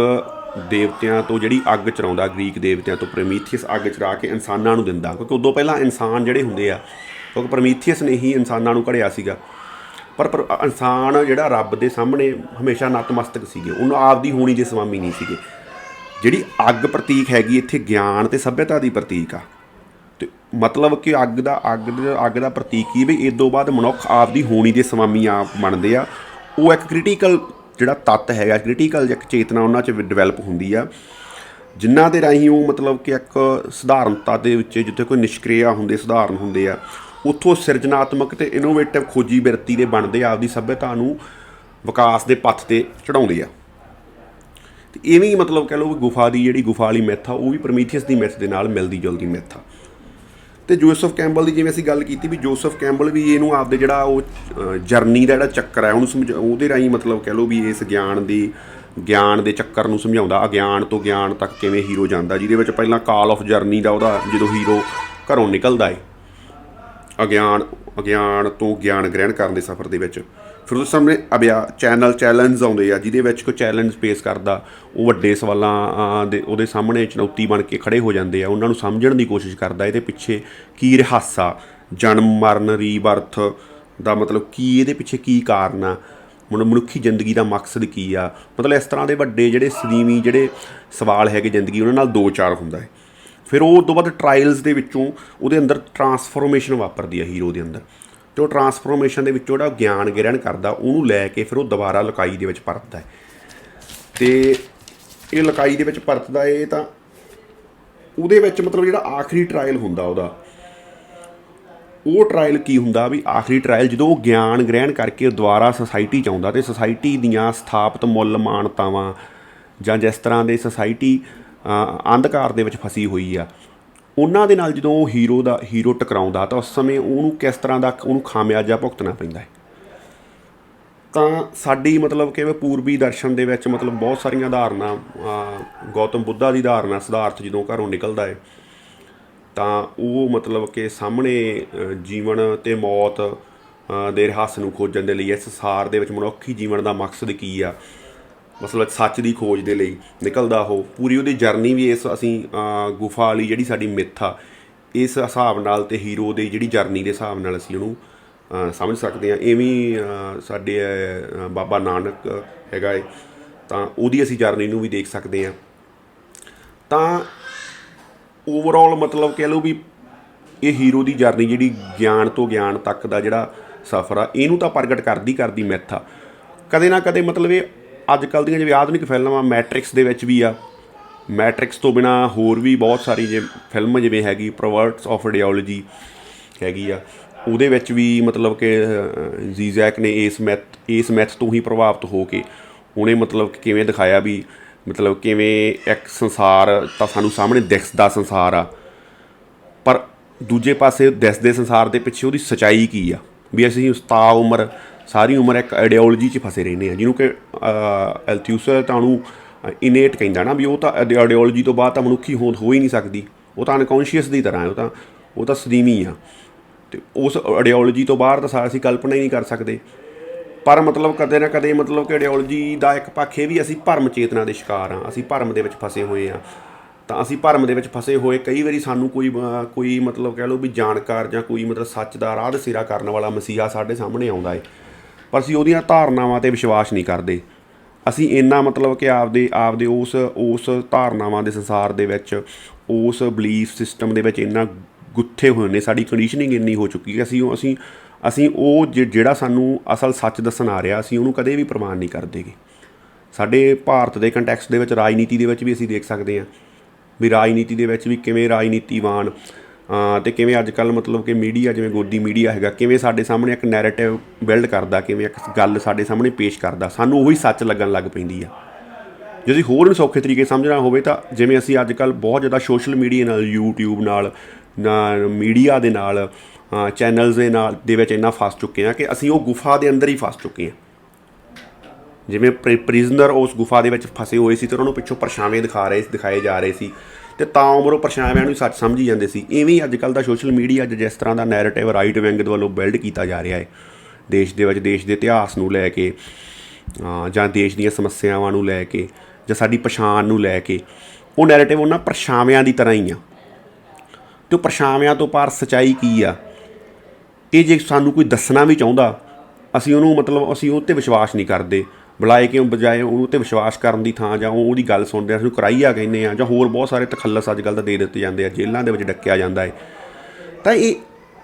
ਦੇਵਤਿਆਂ ਤੋਂ ਜਿਹੜੀ ਅੱਗ ਚਰਾਉਂਦਾ, ਗ੍ਰੀਕ ਦੇਵਤਿਆਂ ਤੋਂ ਪ੍ਰੋਮੀਥੀਅਸ ਅੱਗ ਚਰਾ ਕੇ ਇਨਸਾਨਾਂ ਨੂੰ ਦਿੰਦਾ। ਕਿਉਂਕਿ ਉਦੋਂ ਪਹਿਲਾਂ ਇਨਸਾਨ ਜਿਹੜੇ ਹੁੰਦੇ ਆ, ਕਿਉਂਕਿ ਪ੍ਰੋਮੀਥੀਅਸ ਨੇ ਹੀ ਇਨਸਾਨਾਂ ਨੂੰ ਘੜਿਆ ਸੀਗਾ। ਪਰ ਪਰ ਇਨਸਾਨ ਜਿਹੜਾ ਰੱਬ ਦੇ ਸਾਹਮਣੇ ਹਮੇਸ਼ਾ ਨਤਮਸਤਕ ਸੀਗੇ। ਉਹਨੂੰ ਆਪਦੀ ਹੋਣੀ ਦੇ ਸਵਾਮੀ ਨਹੀਂ ਸੀਗੇ। ਜਿਹੜੀ ਅੱਗ ਪ੍ਰਤੀਕ ਹੈਗੀ ਇੱਥੇ ਗਿਆਨ ਤੇ ਸਭਿਅਤਾ ਦੀ ਪ੍ਰਤੀਕ ਆ। ਤੇ ਮਤਲਬ ਕਿ ਅੱਗ ਦਾ ਅੱਗ ਦਾ ਅੱਗ ਦਾ ਪ੍ਰਤੀਕ ਹੀ ਵੀ ਇਸ ਤੋਂ ਬਾਅਦ ਮਨੁੱਖ ਆਪਦੀ ਹੋਣੀ ਦੇ ਸਵਾਮੀ ਆਪ ਬਣਦੇ ਆ। ਉਹ ਇੱਕ ਕ੍ਰਿਟੀਕਲ ਜਿਹੜਾ ਤੱਤ ਹੈਗਾ ਕ੍ਰਿਟੀਕਲ ਇੱਕ ਚੇਤਨਾ ਉਹਨਾਂ 'ਚ ਡਿਵੈਲਪ ਹੁੰਦੀ ਆ। ਜਿਨ੍ਹਾਂ ਦੇ ਰਾਹੀਂ ਉਹ ਮਤਲਬ ਕਿ ਇੱਕ ਸਧਾਰਨਤਾ ਦੇ ਵਿੱਚ ਜਿੱਥੇ ਕੋਈ ਨਿਸ਼ਕ੍ਰਿਆ ਹੁੰਦੇ, ਸਧਾਰਨ ਹੁੰਦੇ ਆ, ਉੱਥੋਂ ਸਿਰਜਣਾਤਮਕ ਤੇ ਇਨੋਵੇਟਿਵ ਖੋਜੀ ਬਿਰਤੀ ਦੇ ਬਣਦੇ ਆਪਦੀ ਸਭਿਅਤਾ ਨੂੰ ਵਿਕਾਸ ਦੇ ਪੱਥ ਤੇ ਚੜਾਉਂਦੇ ਆ। ਤੇ ਇਵੇਂ ਹੀ ਮਤਲਬ ਕਹਿ ਲਓ ਵੀ ਗੁਫਾ ਦੀ ਜਿਹੜੀ ਗੁਫਾ ਵਾਲੀ ਮਿੱਥ ਆ, ਉਹ ਵੀ ਪ੍ਰਮੀਥੀਅਸ ਦੀ ਮੈਥ ਦੇ ਨਾਲ ਮਿਲਦੀ ਜੁਲਦੀ ਮਿੱਥ ਆ। ਤੇ ਜੋਸਫ ਕੈਂਬਲ ਦੀ ਜਿਵੇਂ ਅਸੀਂ ਗੱਲ ਕੀਤੀ ਵੀ ਜੋਸਫ ਕੈਂਬਲ ਵੀ ਇਹਨੂੰ ਆਪਦੇ ਜਿਹੜਾ ਉਹ ਜਰਨੀ ਦਾ ਜਿਹੜਾ ਚੱਕਰ ਹੈ, ਉਹਨੂੰ ਸਮਝ- ਉਹਦੇ ਰਾਹੀਂ ਮਤਲਬ ਕਹਿ ਲਓ ਵੀ ਇਸ ਗਿਆਨ ਦੀ, ਗਿਆਨ ਦੇ ਚੱਕਰ ਨੂੰ ਸਮਝਾਉਂਦਾ, ਅਗਿਆਨ ਤੋਂ ਗਿਆਨ ਤੱਕ ਕਿਵੇਂ ਹੀਰੋ ਜਾਂਦਾ, ਜਿਹਦੇ ਵਿੱਚ ਪਹਿਲਾਂ ਕਾਲ ਆਫ ਜਰਨੀ ਦਾ ਉਹਦਾ ਜਦੋਂ ਹੀਰੋ ਘਰੋਂ ਨਿਕਲਦਾ ਏ, ਅਗਿਆਨ ਅਗਿਆਨ ਤੋਂ ਗਿਆਨ ਗ੍ਰਹਿਣ ਕਰਨ ਦੇ ਸਫ਼ਰ ਦੇ ਵਿੱਚ। ਫਿਰ ਉਹਦੇ ਸਾਹਮਣੇ ਅਭਿਆ ਚੈਨਲ ਚੈਲੰਜ ਆਉਂਦੇ ਆ, ਜਿਹਦੇ ਵਿੱਚ ਕੋਈ ਚੈਲੰਜ ਫੇਸ ਕਰਦਾ, ਉਹ ਵੱਡੇ ਸਵਾਲਾਂ ਦੇ, ਉਹਦੇ ਸਾਹਮਣੇ ਚੁਣੌਤੀ ਬਣ ਕੇ ਖੜੇ ਹੋ ਜਾਂਦੇ ਆ, ਉਹਨਾਂ ਨੂੰ ਸਮਝਣ ਦੀ ਕੋਸ਼ਿਸ਼ ਕਰਦਾ, ਇਹਦੇ ਪਿੱਛੇ ਕੀ ਰਹੱਸਾ, ਜਨਮ, ਮਰਨ ਰੀਬਰਥ ਦਾ ਮਤਲਬ ਕੀ, ਇਹਦੇ ਪਿੱਛੇ ਕੀ ਕਾਰਨ ਆ, ਮਨ, ਮਨੁੱਖੀ ਜ਼ਿੰਦਗੀ ਦਾ ਮਕਸਦ ਕੀ ਆ, ਮਤਲਬ ਇਸ ਤਰ੍ਹਾਂ ਦੇ ਵੱਡੇ ਜਿਹੜੇ ਸਦੀਵੀ ਜਿਹੜੇ ਸਵਾਲ ਹੈਗੇ ਜ਼ਿੰਦਗੀ, ਉਹਨਾਂ ਨਾਲ ਦੋ ਚਾਰ ਹੁੰਦਾ ਹੈ। ਫਿਰ ਉਹ ਤੋਂ ਬਾਅਦ ਟਰਾਇਲਸ ਦੇ ਵਿੱਚੋਂ ਉਹਦੇ ਅੰਦਰ ਟਰਾਂਸਫਰਮੇਸ਼ਨ ਵਾਪਰਦੀ ਹੈ ਹੀਰੋ ਦੇ ਅੰਦਰ। ਤੇ ਉਹ ਟਰਾਂਸਫਰਮੇਸ਼ਨ ਦੇ ਵਿੱਚੋਂ ਜਿਹੜਾ ਗਿਆਨ ਗ੍ਰਹਿਣ ਕਰਦਾ, ਉਹਨੂੰ ਲੈ ਕੇ ਫਿਰ ਉਹ ਦੁਬਾਰਾ ਲੁਕਾਈ ਦੇ ਵਿੱਚ ਪਰਤਦਾ ਹੈ। ਤੇ ਇਹ ਲੁਕਾਈ ਦੇ ਵਿੱਚ ਪਰਤਦਾ ਇਹ ਤਾਂ ਉਹਦੇ ਵਿੱਚ ਮਤਲਬ ਜਿਹੜਾ ਆਖਰੀ ਟਰਾਇਲ ਹੁੰਦਾ ਉਹਦਾ, ਉਹ ਟਰਾਇਲ ਕੀ ਹੁੰਦਾ ਵੀ ਆਖਰੀ ਟਰਾਇਲ ਜਦੋਂ ਉਹ ਗਿਆਨ ਗ੍ਰਹਿਣ ਕਰਕੇ ਦੁਬਾਰਾ ਸੁਸਾਇਟੀ ਚ ਆਉਂਦਾ ਤੇ ਸੁਸਾਇਟੀ ਦੀਆਂ ਸਥਾਪਿਤ ਮੁੱਲ ਮਾਨਤਾਵਾਂ ਜਾਂ ਜਿਸ ਤਰ੍ਹਾਂ ਦੇ ਸੁਸਾਇਟੀ ਅੰਧਕਾਰ ਦੇ ਵਿੱਚ ਫਸੀ ਹੋਈ ਆ ਉਹਨਾਂ ਦੇ ਨਾਲ ਜਦੋਂ ਉਹ ਹੀਰੋ ਦਾ, ਹੀਰੋ ਟਕਰਾਉਂਦਾ ਤਾਂ ਉਸ ਸਮੇਂ ਉਹਨੂੰ ਕਿਸ ਤਰ੍ਹਾਂ ਦਾ ਉਹਨੂੰ ਖਾਮਿਆਜਾ ਭੁਗਤਣਾ ਪੈਂਦਾ ਹੈ। ਤਾਂ ਸਾਡੀ ਮਤਲਬ ਕਿ ਪੂਰਬੀ ਦਰਸ਼ਨ ਦੇ ਵਿੱਚ ਮਤਲਬ ਬਹੁਤ ਸਾਰੀਆਂ ਧਾਰਨਾ ਗੌਤਮ ਬੁੱਧਾ ਦੀ ਧਾਰਨਾ ਸਿਧਾਰਥ ਜਦੋਂ ਘਰੋਂ ਨਿਕਲਦਾ ਹੈ, ਤਾਂ ਉਹ ਮਤਲਬ ਕਿ ਸਾਹਮਣੇ ਜੀਵਨ ਤੇ ਮੌਤ ਦੇ ਰਹੱਸ ਨੂੰ ਖੋਜਣ ਦੇ ਲਈ ਇਸ ਸਾਰ ਦੇ ਵਿੱਚ ਮਨੁੱਖੀ ਜੀਵਨ ਦਾ ਮਕਸਦ ਕੀ ਆ ਮਤਲਬ ਸੱਚ ਦੀ ਖੋਜ ਦੇ ਲਈ ਨਿਕਲਦਾ ਉਹ। ਪੂਰੀ ਉਹਦੀ ਜਰਨੀ ਵੀ ਇਸ ਅਸੀਂ ਗੁਫਾ ਵਾਲੀ ਜਿਹੜੀ ਸਾਡੀ ਮਿੱਥ ਆ, ਇਸ ਹਿਸਾਬ ਨਾਲ ਤੇ ਹੀਰੋ ਦੀ ਜਿਹੜੀ ਜਰਨੀ ਦੇ ਹਿਸਾਬ ਨਾਲ ਅਸੀਂ ਉਹਨੂੰ ਸਮਝ ਸਕਦੇ ਹਾਂ। ਐਵੇਂ ਸਾਡੇ ਬਾਬਾ ਨਾਨਕ ਹੈਗਾ ਏ, ਤਾਂ ਉਹਦੀ ਅਸੀਂ ਜਰਨੀ ਨੂੰ ਵੀ ਦੇਖ ਸਕਦੇ ਹਾਂ। ਤਾਂ ਓਵਰਆਲ ਮਤਲਬ ਕਹਿ ਲਓ ਵੀ ਇਹ ਹੀਰੋ ਦੀ ਜਰਨੀ ਜਿਹੜੀ ਗਿਆਨ ਤੋਂ ਗਿਆਨ ਤੱਕ ਦਾ ਜਿਹੜਾ ਸਫ਼ਰ ਆ, ਇਹਨੂੰ ਤਾਂ ਪ੍ਰਗਟ ਕਰਦੀ ਕਰਦੀ ਮਿੱਥ ਆ। ਕਦੇ ਨਾ ਕਦੇ ਮਤਲਬ ਇਹ ਅੱਜ ਕੱਲ੍ਹ ਦੀਆਂ ਜਿਵੇਂ ਆਧੁਨਿਕ ਫਿਲਮਾਂ ਮੈਟ੍ਰਿਕਸ ਦੇ ਵਿੱਚ ਵੀ ਆ। ਮੈਟ੍ਰਿਕਸ ਤੋਂ ਬਿਨਾ ਹੋਰ ਵੀ ਬਹੁਤ ਸਾਰੀ ਜੇ ਫਿਲਮ ਜਿਵੇਂ ਹੈਗੀ ਪ੍ਰੋਵਰਟਸ ਆਫ ਆਈਡੀਓਲੋਜੀ ਹੈਗੀ ਆ। ਉਹਦੇ ਵਿੱਚ ਵੀ ਮਤਲਬ ਕਿ ਜ਼ੀਜ਼ੈਕ ਨੇ ਇਸ ਮੈਥ ਇਸ ਮੈਥ ਤੋਂ ਹੀ ਪ੍ਰਭਾਵਿਤ ਹੋ ਕੇ ਉਹਨੇ ਮਤਲਬ ਕਿ ਕਿਵੇਂ ਦਿਖਾਇਆ ਵੀ ਮਤਲਬ ਕਿਵੇਂ ਇੱਕ ਸੰਸਾਰ ਤਾਂ ਸਾਨੂੰ ਸਾਹਮਣੇ ਦਿਖਦਾ ਸੰਸਾਰ ਆ। ਪਰ ਦੂਜੇ ਪਾਸੇ ਦਿਸਦੇ ਸੰਸਾਰ ਦੇ ਪਿੱਛੇ ਉਹਦੀ ਸਚਾਈ ਕੀ ਆ? ਵੀ ਅਸੀਂ ਉਸ ਤਾ ਉਮਰ ਸਾਰੀ ਉਮਰ ਇੱਕ ਆਈਡੀਓਲੋਜੀ 'ਚ ਫਸੇ ਰਹਿੰਦੇ ਆ, ਜਿਹਨੂੰ ਕਿ ਐਲਥਿਊਸਰ ਤਾਂ ਉਹਨੂੰ ਇਨੇਟ ਕਹਿੰਦਾ ਨਾ ਵੀ ਉਹ ਤਾਂ ਆਈਡੀਓਲੋਜੀ ਤੋਂ ਬਾਅਦ ਤਾਂ ਮਨੁੱਖੀ ਹੋਂਦ ਹੋ ਹੀ ਨਹੀਂ ਸਕਦੀ। ਉਹ ਤਾਂ ਅਨਕੌਂਸ਼ੀਅਸ ਦੀ ਤਰ੍ਹਾਂ ਹੈ, ਉਹ ਤਾਂ ਉਹ ਤਾਂ ਸਦੀਮੀ ਆ। ਤੇ ਉਸ ਆਈਡੀਓਲੋਜੀ ਤੋਂ ਬਾਹਰ ਤਾਂ ਸਾ- ਅਸੀਂ ਕਲਪਨਾ ਹੀ ਨਹੀਂ ਕਰ ਸਕਦੇ। ਪਰ ਮਤਲਬ ਕਦੇ ਨਾ ਕਦੇ ਮਤਲਬ ਕਿ ਆਈਡੀਓਲੋਜੀ ਦਾ ਇੱਕ ਪੱਖ ਇਹ ਵੀ ਅਸੀਂ ਭਰਮ ਚੇਤਨਾ ਦੇ ਸ਼ਿਕਾਰ ਆ, ਅਸੀਂ ਭਰਮ ਦੇ ਵਿੱਚ ਫਸੇ ਹੋਏ ਆ। ਤਾਂ ਅਸੀਂ ਭਰਮ ਦੇ ਵਿੱਚ ਫਸੇ ਹੋਏ ਕਈ ਵਾਰੀ ਸਾਨੂੰ ਕੋਈ ਕੋਈ ਮਤਲਬ ਕਹਿ ਲਓ ਵੀ ਜਾਣਕਾਰ ਜਾਂ ਕੋਈ ਮਤਲਬ ਸੱਚ ਦਾ ਰਾਹ ਦਸੇਰਾ ਕਰਨ ਵਾਲਾ ਮਸੀਹਾ ਸਾਡੇ ਸਾਹਮਣੇ ਆਉਂਦਾ ਏ। ਪਰ ਅਸੀਂ ਉਹਦੀਆਂ ਧਾਰਨਾਵਾਂ ਤੇ ਵਿਸ਼ਵਾਸ ਨਹੀਂ ਕਰਦੇ। ਅਸੀਂ ਇੰਨਾ ਮਤਲਬ ਕਿ ਆਪਦੇ ਆਪਦੇ ਉਸ ਉਸ ਧਾਰਨਾਵਾਂ ਦੇ ਸੰਸਾਰ ਦੇ ਵਿੱਚ, ਉਸ ਬਲੀਫ ਸਿਸਟਮ ਦੇ ਵਿੱਚ ਇੰਨਾ ਗੁੱਥੇ ਹੋਏ ਨੇ, ਸਾਡੀ ਕੰਡੀਸ਼ਨਿੰਗ ਇੰਨੀ ਹੋ ਚੁੱਕੀ ਹੈ ਅਸੀਂ ਉਹ, ਅਸੀਂ ਅਸੀਂ ਉਹ ਜਿ- ਜਿਹੜਾ ਸਾਨੂੰ ਅਸਲ ਸੱਚ ਦੱਸਣ ਆ ਰਿਹਾ, ਅਸੀਂ ਉਹਨੂੰ ਕਦੇ ਵੀ ਪ੍ਰਮਾਣ ਨਹੀਂ ਕਰਦੇਗੇ ਸਾਡੇ ਭਾਰਤ ਦੇ ਕੰਟੈਕਸਟ ਦੇ ਵਿੱਚ, ਰਾਜਨੀਤੀ ਦੇ ਵਿੱਚ ਵੀ ਅਸੀਂ ਦੇਖ ਸਕਦੇ ਹਾਂ। ਵੀ ਰਾਜਨੀਤੀ ਦੇ ਵਿੱਚ ਵੀ ਕਿਵੇਂ ਰਾਜਨੀਤੀਵਾਨ ਤੇ ਕਿਵੇਂ ਅੱਜ ਕੱਲ ਮਤਲਬ ਕਿ ਮੀਡੀਆ ਜਿਵੇਂ ਗੋਦੀ ਮੀਡੀਆ ਹੈਗਾ, ਕਿਵੇਂ ਸਾਡੇ ਸਾਹਮਣੇ ਇੱਕ ਨੈਰੇਟਿਵ ਬਿਲਡ ਕਰਦਾ, ਕਿਵੇਂ ਇੱਕ ਗੱਲ ਸਾਡੇ ਸਾਹਮਣੇ ਪੇਸ਼ ਕਰਦਾ, ਸਾਨੂੰ ਉਹੀ ਸੱਚ ਲੱਗਣ ਲੱਗ ਪੈਂਦੀ ਆ। ਜੇ ਅਸੀਂ ਹੋਰ ਵੀ ਸੌਖੇ ਤਰੀਕੇ ਸਮਝਣਾ ਹੋਵੇ ਤਾਂ ਜਿਵੇਂ ਅਸੀਂ ਅੱਜ ਕੱਲ ਬਹੁਤ ਜ਼ਿਆਦਾ ਸੋਸ਼ਲ ਮੀਡੀਆ ਨਾਲ, YouTube ਨਾਲ ਮੀਡੀਆ ਦੇ ਨਾਲ ਚੈਨਲਸ ਦੇ ਨਾਲ ਦੇ ਵਿੱਚ ਇੰਨਾ ਫਸ ਚੁੱਕੇ ਆ ਕਿ ਅਸੀਂ ਉਹ ਗੁਫਾ ਦੇ ਅੰਦਰ ਹੀ ਫਸ ਚੁੱਕੇ ਆ ਜਿਵੇਂ ਪ੍ਰਿਜ਼ਨਰ ਉਸ ਗੁਫਾ ਦੇ ਵਿੱਚ ਫਸੇ ਹੋਏ ਸੀ ਤੇ ਉਹਨਾਂ ਨੂੰ ਪਿੱਛੋਂ ਪਰਛਾਵੇਂ ਦਿਖਾ ਰਹੇ, ਦਿਖਾਏ ਜਾ ਰਹੇ ਸੀ। ਤੇ ਤਾਂ ਉਮਰ ਉਹ ਪਰਛਾਵਿਆਂ ਨੂੰ ਸੱਚ ਸਮਝੀ ਜਾਂਦੇ ਸੀ। ਇਵੇਂ ਹੀ ਅੱਜ ਕੱਲ ਦਾ ਸੋਸ਼ਲ ਮੀਡੀਆ ਅੱਜ ਜਿਸ ਤਰ੍ਹਾਂ ਦਾ ਨੈਰੇਟਿਵ ਰਾਈਟ ਵਿੰਗ ਦੇ ਵੱਲੋਂ ਬਿਲਡ ਕੀਤਾ ਜਾ ਰਿਹਾ ਹੈ। ਦੇਸ਼ ਦੇ ਵਿੱਚ ਦੇਸ਼ ਦੇ ਇਤਿਹਾਸ ਨੂੰ ਲੈ ਕੇ ਜਾਂ ਦੇਸ਼ ਦੀਆਂ ਸਮੱਸਿਆਵਾਂ ਨੂੰ ਲੈ ਕੇ, ਜਾਂ ਸਾਡੀ ਪਛਾਣ ਨੂੰ ਲੈ ਕੇ, ਉਹ ਨੈਰੇਟਿਵ ਉਹਨਾਂ ਪਰਛਾਵਿਆਂ ਦੀ ਤਰ੍ਹਾਂ ਹੀ ਆ। ਤੇ ਉਹ ਪਰਛਾਵਿਆਂ ਤੋਂ ਪਾਰ ਸਚਾਈ ਕੀ ਆ? ਇਹ ਜੇ ਸਾਨੂੰ ਕੋਈ ਦੱਸਣਾ ਵੀ ਚਾਹੁੰਦਾ, ਅਸੀਂ ਉਹਨੂੰ ਮਤਲਬ ਅਸੀਂ ਉਹ ਤੇ ਵਿਸ਼ਵਾਸ ਨਹੀਂ ਕਰਦੇ। ਬੁਲਾਏ ਕਿਉਂ, ਬਜਾਏ ਉਹਨੂੰ ਤੇ ਵਿਸ਼ਵਾਸ ਕਰਨ ਦੀ ਥਾਂ ਜਾਂ ਉਹ- ਉਹਦੀ ਗੱਲ ਸੁਣਦੇ ਆ, ਅਸੀਂ ਕਰਾਈਆ ਕਹਿੰਦੇ ਆ, ਜਾਂ ਹੋਰ ਬਹੁਤ ਸਾਰੇ ਤਖੱਲਸ ਅੱਜ ਕੱਲ੍ਹ ਤਾਂ ਦੇ ਦਿੱਤੇ ਜਾਂਦੇ ਆ, ਜੇਲ੍ਹਾਂ ਦੇ ਵਿੱਚ ਡੱਕਿਆ ਜਾਂਦਾ ਹੈ ਤਾਂ ਇਹ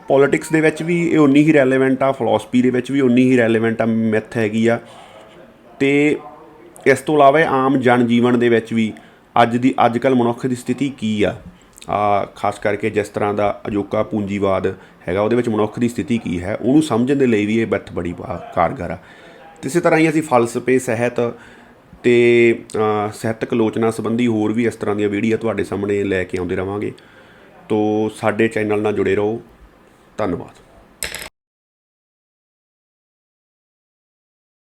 ਪੋਲਿਟਿਕਸ ਦੇ ਵਿੱਚ ਵੀ ਇਹ ਉਨੀ ਹੀ ਰੈਲੇਵੈਂਟ ਆ ਫਿਲਾਸਫੀ ਦੇ ਵਿੱਚ ਵੀ ਉਨੀ ਹੀ ਰੈਲੇਵੈਂਟ ਆ ਮਿੱਥ ਹੈਗੀ ਆ। ਤੇ ਇਸ ਤੋਂ ਇਲਾਵਾ ਆਮ ਜਨ ਜੀਵਨ ਦੇ ਵਿੱਚ ਵੀ ਅੱਜ ਦੀ ਅੱਜ ਕੱਲ ਮਨੁੱਖ ਦੀ ਸਥਿਤੀ ਕੀ ਆ? ਆ ਖਾਸ ਕਰਕੇ ਜਿਸ ਤਰ੍ਹਾਂ ਦਾ ਅਜੋਕਾ ਪੂੰਜੀਵਾਦ ਹੈਗਾ, ਉਹਦੇ ਵਿੱਚ ਮਨੁੱਖ ਦੀ ਸਥਿਤੀ ਕੀ ਹੈ? ਉਹਨੂੰ ਸਮਝਣ ਦੇ ਲਈ ਵੀ ਇਹ ਬਿੱਥ ਬੜੀ ਕਾਰਗਰ ਆ। ਇਸੇ ਤਰ੍ਹਾਂ ਹੀ ਅਸੀਂ ਫਲਸਫੇ ਸਾਹਿਤ ਤੇ ਸਾਹਿਤਕ ਆਲੋਚਨਾ ਸੰਬੰਧੀ ਹੋਰ ਵੀ ਇਸ ਤਰ੍ਹਾਂ ਦੀਆਂ ਵੀਡੀਓ ਤੁਹਾਡੇ ਸਾਹਮਣੇ ਲੈ ਕੇ ਆਉਂਦੇ ਰਵਾਂਗੇ। ਤੋ ਸਾਡੇ ਚੈਨਲ ਨਾਲ ਜੁੜੇ ਰਹੋ। ਧੰਨਵਾਦ।